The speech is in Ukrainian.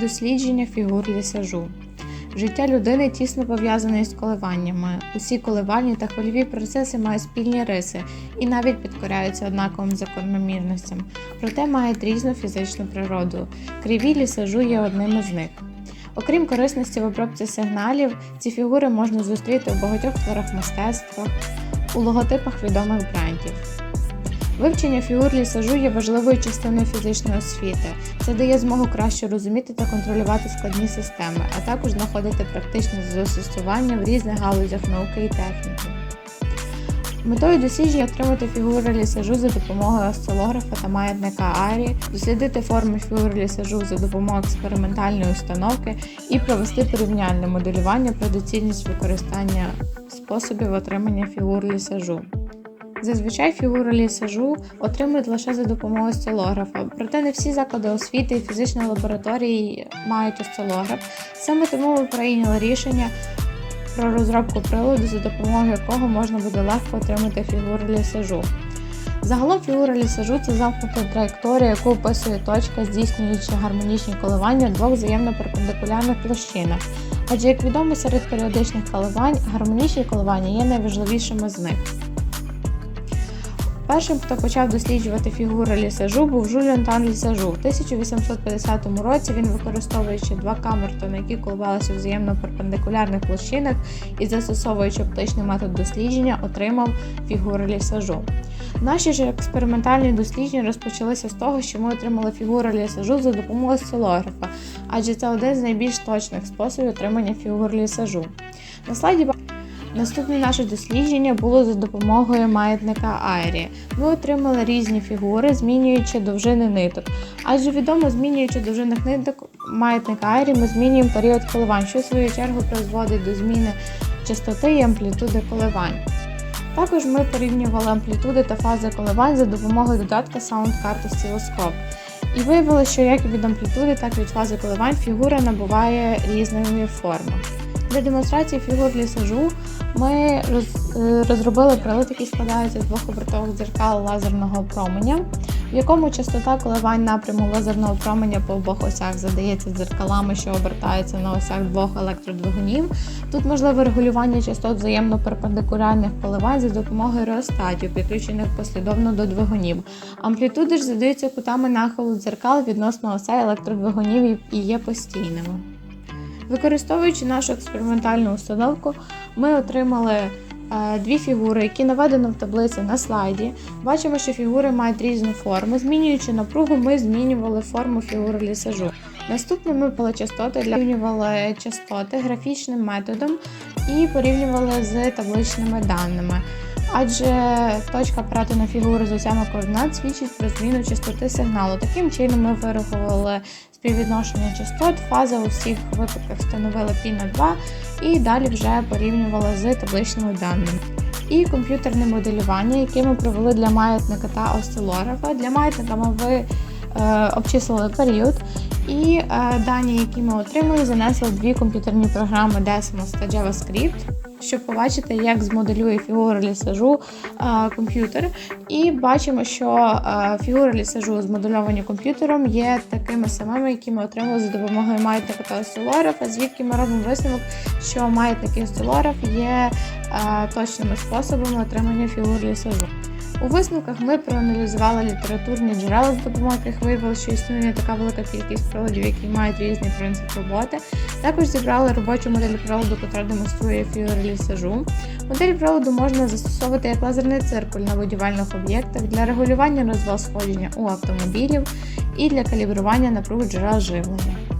Дослідження фігур лісажу. Життя людини тісно пов'язане з коливаннями. Усі коливальні та хвильові процеси мають спільні риси і навіть підкоряються однаковим закономірностям, проте мають різну фізичну природу. Криві лісажу є одним із них. Окрім корисності в обробці сигналів, ці фігури можна зустріти у багатьох творах мистецтва, у логотипах відомих брендів. Вивчення фігур лісажу є важливою частиною фізичної освіти. Це дає змогу краще розуміти та контролювати складні системи, а також знаходити практичне застосування в різних галузях науки і техніки. Метою дослідження отримати фігури лісажу за допомогою осцилографа та маятника Арі, дослідити форми фігур лісажу за допомогою експериментальної установки і провести порівняльне моделювання про доцільність використання способів отримання фігур лісажу. Зазвичай фігури лісажу отримують лише за допомогою осцилографа, проте не всі заклади освіти і фізичні лабораторії мають осцилограф. Саме тому ми прийняли рішення про розробку приладу, за допомогою якого можна буде легко отримати фігури лісажу. Загалом фігура лісажу це замкнута траєкторія, яку описує точка, здійснюючи гармонічні коливання двох взаємно перпендикулярних площинах. Адже, як відомо, серед періодичних коливань гармонічні коливання є найважливішими з них. Першим, хто почав досліджувати фігури лісажу, був Жюльен Тан Лісажу. В 1850 році він, використовуючи два камертони, які коливалися взаємно перпендикулярних площинах і застосовуючи оптичний метод дослідження, отримав фігури лісажу. Наші ж експериментальні дослідження розпочалися з того, що ми отримали фігури лісажу за допомогою осцилографа, адже це один з найбільш точних способів отримання фігур лісажу. На слайді Наступне наше дослідження було за допомогою маятника Айрі. Ми отримали різні фігури, змінюючи довжини ниток. Адже відомо, змінюючи довжинних ниток маятника Айрі, ми змінюємо період коливань, що в свою чергу призводить до зміни частоти і амплітуди коливань. Також ми порівнювали амплітуди та фази коливань за допомогою додатка SoundCard Oscilloscope. І виявилося, що як від амплітуди, так і від фази коливань фігура набуває різними формами. Для демонстрації фігур лісажу ми роз, е, розробили прилад, який складається з двох обертових дзеркал лазерного променя, в якому частота коливань напряму лазерного променя по обох осях задається дзеркалами, що обертаються на осях двох електродвигунів. Тут можливе регулювання частот взаємно перпендикулярних коливань за допомогою реостатів, підключених послідовно до двигунів. Амплітуди ж задаються кутами нахилу дзеркал відносно осей електродвигунів і є постійними. Використовуючи нашу експериментальну установку, ми отримали е, дві фігури, які наведено в таблиці на слайді. Бачимо, що фігури мають різну форму. Змінюючи напругу, ми змінювали форму фігури лісажу. Наступне ми полечастоти порівнювали частоти графічним методом і порівнювали з табличними даними. Адже точка перетину фігури з осями координат свідчить про зміну частоти сигналу. Таким чином ми вирахували співвідношення частот, фаза у всіх випадках встановили π на 2 і далі вже порівнювали з табличними даними. І комп'ютерне моделювання, яке ми провели для маятника та осцилографа. Для маятника ми е, обчислили період. І е, дані, які ми отримали, занесли дві комп'ютерні програми Decimus та JavaScript, щоб побачити, як змоделює фігуру лісажу комп'ютер. І бачимо, що фігури лісажу, змодельовані комп'ютером, є такими самими, які ми отримали за допомогою маятника та осцилографа, звідки ми робимо висновок, що маятник і осцилограф є точними способами отримання фігур лісажу. У висновках ми проаналізували літературні джерела, з допомогою яких виявили, що існує така велика кількість приладів, які мають різний принцип роботи. Також зібрали робочу модель приладу, яка демонструє фігури лісажу. Модель приладу можна застосовувати як лазерний циркуль на будівельних об'єктах для регулювання розвал сходження у автомобілів і для калібрування напруги джерел живлення.